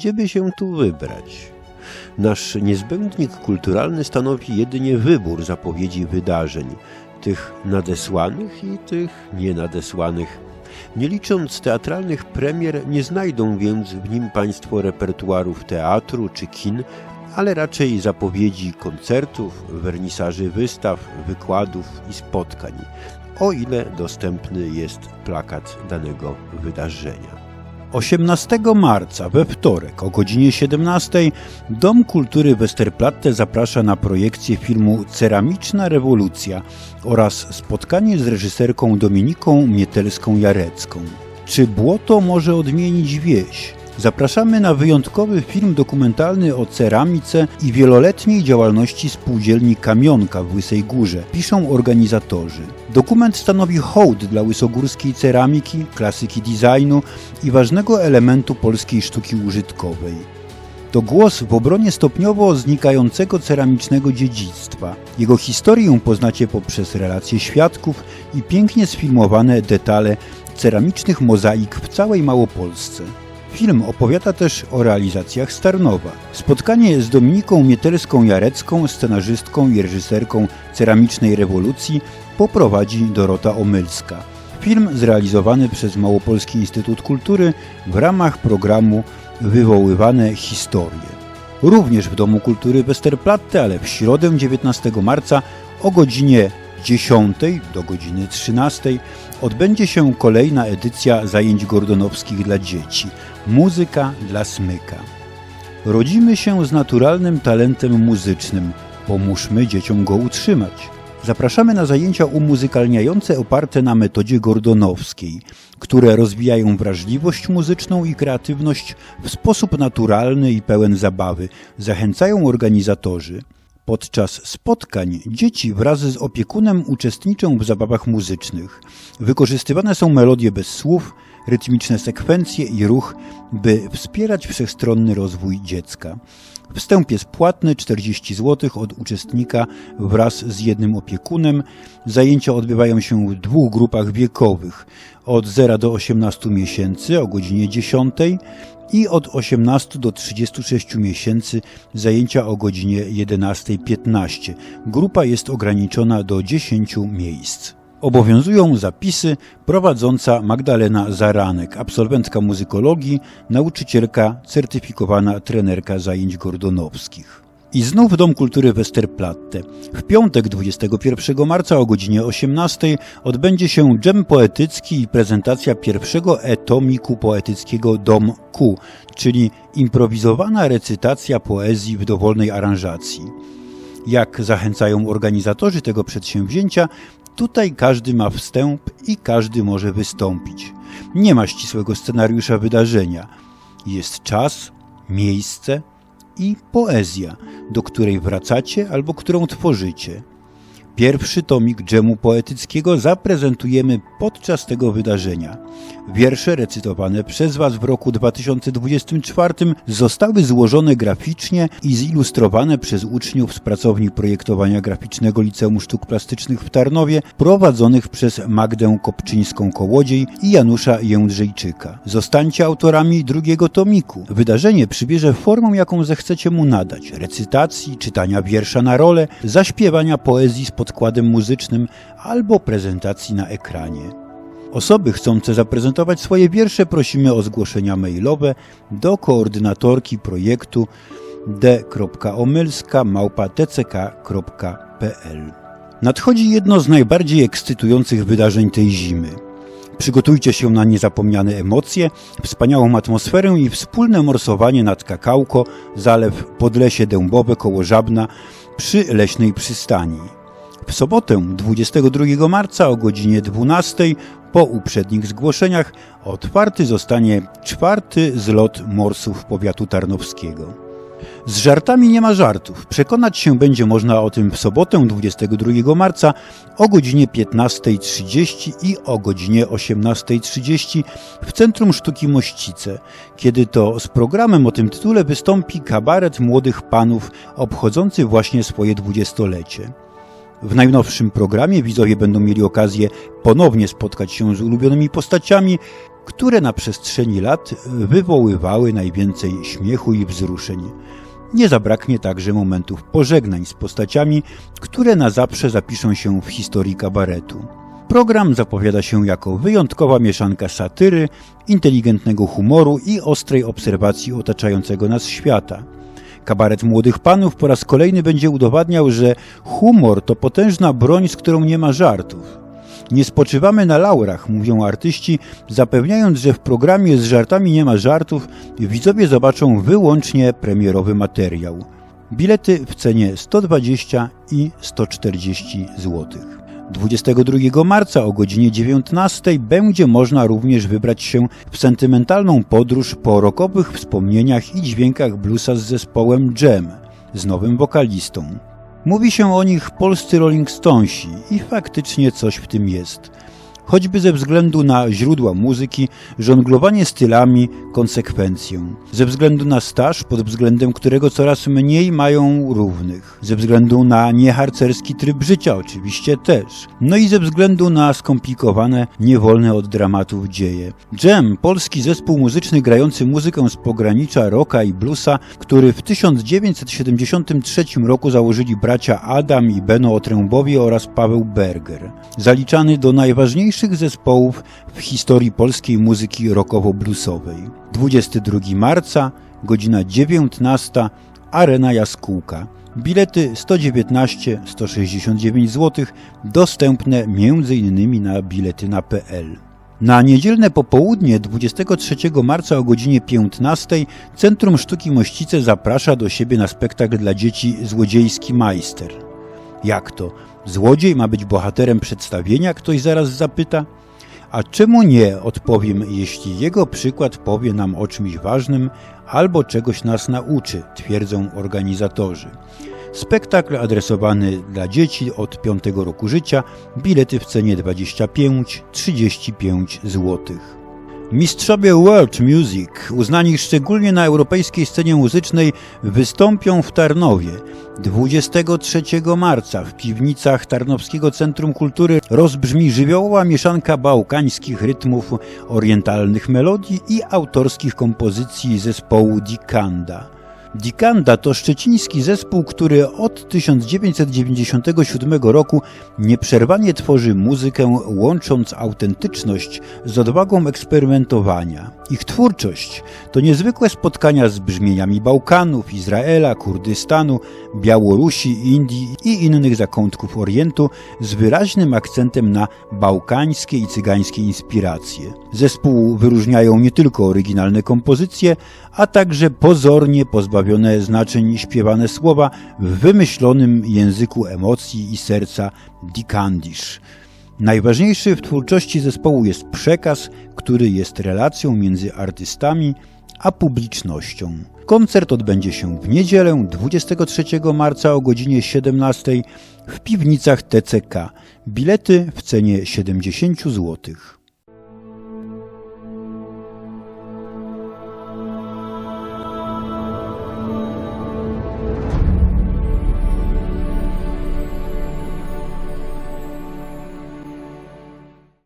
gdzie by się tu wybrać? Nasz niezbędnik kulturalny stanowi jedynie wybór zapowiedzi wydarzeń, tych nadesłanych i tych nienadesłanych. Nie licząc teatralnych premier, nie znajdą więc w nim Państwo repertuarów teatru czy kin, ale raczej zapowiedzi koncertów, wernisaży wystaw, wykładów i spotkań, o ile dostępny jest plakat danego wydarzenia. 18 marca we wtorek o godzinie 17 Dom Kultury Westerplatte zaprasza na projekcję filmu Ceramiczna Rewolucja oraz spotkanie z reżyserką Dominiką Mietelską-Jarecką. Czy błoto może odmienić wieś? Zapraszamy na wyjątkowy film dokumentalny o ceramice i wieloletniej działalności spółdzielni Kamionka w Łysej Górze, piszą organizatorzy. Dokument stanowi hołd dla łysogórskiej ceramiki, klasyki designu i ważnego elementu polskiej sztuki użytkowej. To głos w obronie stopniowo znikającego ceramicznego dziedzictwa. Jego historię poznacie poprzez relacje świadków i pięknie sfilmowane detale ceramicznych mozaik w całej Małopolsce. Film opowiada też o realizacjach Starnowa. Spotkanie z Dominiką Mietelską-Jarecką, scenarzystką i reżyserką ceramicznej rewolucji poprowadzi Dorota Omylska. Film zrealizowany przez Małopolski Instytut Kultury w ramach programu Wywoływane Historie. Również w Domu Kultury Westerplatte, ale w środę 19 marca o godzinie 10 do godziny 13 odbędzie się kolejna edycja zajęć gordonowskich dla dzieci Muzyka dla smyka. Rodzimy się z naturalnym talentem muzycznym. Pomóżmy dzieciom go utrzymać. Zapraszamy na zajęcia umuzykalniające oparte na metodzie gordonowskiej, które rozwijają wrażliwość muzyczną i kreatywność w sposób naturalny i pełen zabawy, zachęcają organizatorzy. Podczas spotkań dzieci wraz z opiekunem uczestniczą w zabawach muzycznych. Wykorzystywane są melodie bez słów, rytmiczne sekwencje i ruch, by wspierać wszechstronny rozwój dziecka. Wstęp jest płatny 40 zł od uczestnika wraz z jednym opiekunem. Zajęcia odbywają się w dwóch grupach wiekowych od 0 do 18 miesięcy o godzinie 10 i od 18 do 36 miesięcy zajęcia o godzinie 11.15. Grupa jest ograniczona do 10 miejsc. Obowiązują zapisy prowadząca Magdalena Zaranek, absolwentka muzykologii, nauczycielka, certyfikowana trenerka zajęć gordonowskich. I znów Dom Kultury Westerplatte. W piątek 21 marca o godzinie 18 odbędzie się dżem poetycki i prezentacja pierwszego etomiku poetyckiego Dom Q, czyli improwizowana recytacja poezji w dowolnej aranżacji. Jak zachęcają organizatorzy tego przedsięwzięcia, Tutaj każdy ma wstęp i każdy może wystąpić. Nie ma ścisłego scenariusza wydarzenia. Jest czas, miejsce i poezja, do której wracacie albo którą tworzycie. Pierwszy tomik dżemu poetyckiego zaprezentujemy podczas tego wydarzenia. Wiersze recytowane przez Was w roku 2024 zostały złożone graficznie i zilustrowane przez uczniów z pracowni projektowania graficznego Liceum Sztuk Plastycznych w Tarnowie, prowadzonych przez Magdę Kopczyńską-Kołodziej i Janusza Jędrzejczyka. Zostańcie autorami drugiego tomiku. Wydarzenie przybierze formę, jaką zechcecie mu nadać. Recytacji, czytania wiersza na rolę, zaśpiewania poezji z podkładem muzycznym albo prezentacji na ekranie. Osoby chcące zaprezentować swoje wiersze prosimy o zgłoszenia mailowe do koordynatorki projektu d.omylska.tck.pl Nadchodzi jedno z najbardziej ekscytujących wydarzeń tej zimy. Przygotujcie się na niezapomniane emocje, wspaniałą atmosferę i wspólne morsowanie nad Kakałko, zalew Podlesie Dębowe koło Żabna przy leśnej przystani. W sobotę 22 marca o godzinie 12 po uprzednich zgłoszeniach otwarty zostanie czwarty zlot morsów powiatu tarnowskiego. Z żartami nie ma żartów. Przekonać się będzie można o tym w sobotę 22 marca o godzinie 15.30 i o godzinie 18.30 w Centrum Sztuki Mościce, kiedy to z programem o tym tytule wystąpi kabaret młodych panów obchodzący właśnie swoje dwudziestolecie. W najnowszym programie widzowie będą mieli okazję ponownie spotkać się z ulubionymi postaciami, które na przestrzeni lat wywoływały najwięcej śmiechu i wzruszeń. Nie zabraknie także momentów pożegnań z postaciami, które na zawsze zapiszą się w historii kabaretu. Program zapowiada się jako wyjątkowa mieszanka satyry, inteligentnego humoru i ostrej obserwacji otaczającego nas świata. Kabaret młodych panów po raz kolejny będzie udowadniał, że humor to potężna broń, z którą nie ma żartów. Nie spoczywamy na laurach, mówią artyści, zapewniając, że w programie z żartami nie ma żartów, widzowie zobaczą wyłącznie premierowy materiał. Bilety w cenie 120 i 140 zł. 22 marca o godzinie 19 będzie można również wybrać się w sentymentalną podróż po rokowych wspomnieniach i dźwiękach bluesa z zespołem Jam, z nowym wokalistą. Mówi się o nich polscy Rolling Stonesi i faktycznie coś w tym jest. Choćby ze względu na źródła muzyki, żonglowanie stylami, konsekwencję. Ze względu na staż, pod względem którego coraz mniej mają równych. Ze względu na nieharcerski tryb życia oczywiście też. No i ze względu na skomplikowane, niewolne od dramatów dzieje. Jam, polski zespół muzyczny grający muzykę z pogranicza rocka i bluesa, który w 1973 roku założyli bracia Adam i Beno Otrębowie oraz Paweł Berger. Zaliczany do najważniejszych zespołów w historii polskiej muzyki rockowo-bluesowej. 22 marca, godzina 19, Arena Jaskółka. Bilety 119-169 zł, dostępne m.in. na biletyna.pl. Na niedzielne popołudnie 23 marca o godzinie 15 Centrum Sztuki Mościce zaprasza do siebie na spektakl dla dzieci Złodziejski Majster. Jak to? Złodziej ma być bohaterem przedstawienia? Ktoś zaraz zapyta. A czemu nie, odpowiem, jeśli jego przykład powie nam o czymś ważnym albo czegoś nas nauczy, twierdzą organizatorzy. Spektakl adresowany dla dzieci od 5 roku życia, bilety w cenie 25-35 zł. Mistrzowie World Music, uznani szczególnie na europejskiej scenie muzycznej, wystąpią w Tarnowie. 23 marca w piwnicach Tarnowskiego Centrum Kultury rozbrzmi żywiołowa mieszanka bałkańskich rytmów, orientalnych melodii i autorskich kompozycji zespołu Dikanda. Dikanda to szczeciński zespół, który od 1997 roku nieprzerwanie tworzy muzykę, łącząc autentyczność z odwagą eksperymentowania. Ich twórczość to niezwykłe spotkania z brzmieniami Bałkanów, Izraela, Kurdystanu, Białorusi, Indii i innych zakątków Orientu z wyraźnym akcentem na bałkańskie i cygańskie inspiracje. Zespół wyróżniają nie tylko oryginalne kompozycje, a także pozornie pozbawione znaczeń śpiewane słowa w wymyślonym języku emocji i serca Dikandish. Najważniejszy w twórczości zespołu jest przekaz, który jest relacją między artystami a publicznością. Koncert odbędzie się w niedzielę 23 marca o godzinie 17 w piwnicach TCK. Bilety w cenie 70 złotych.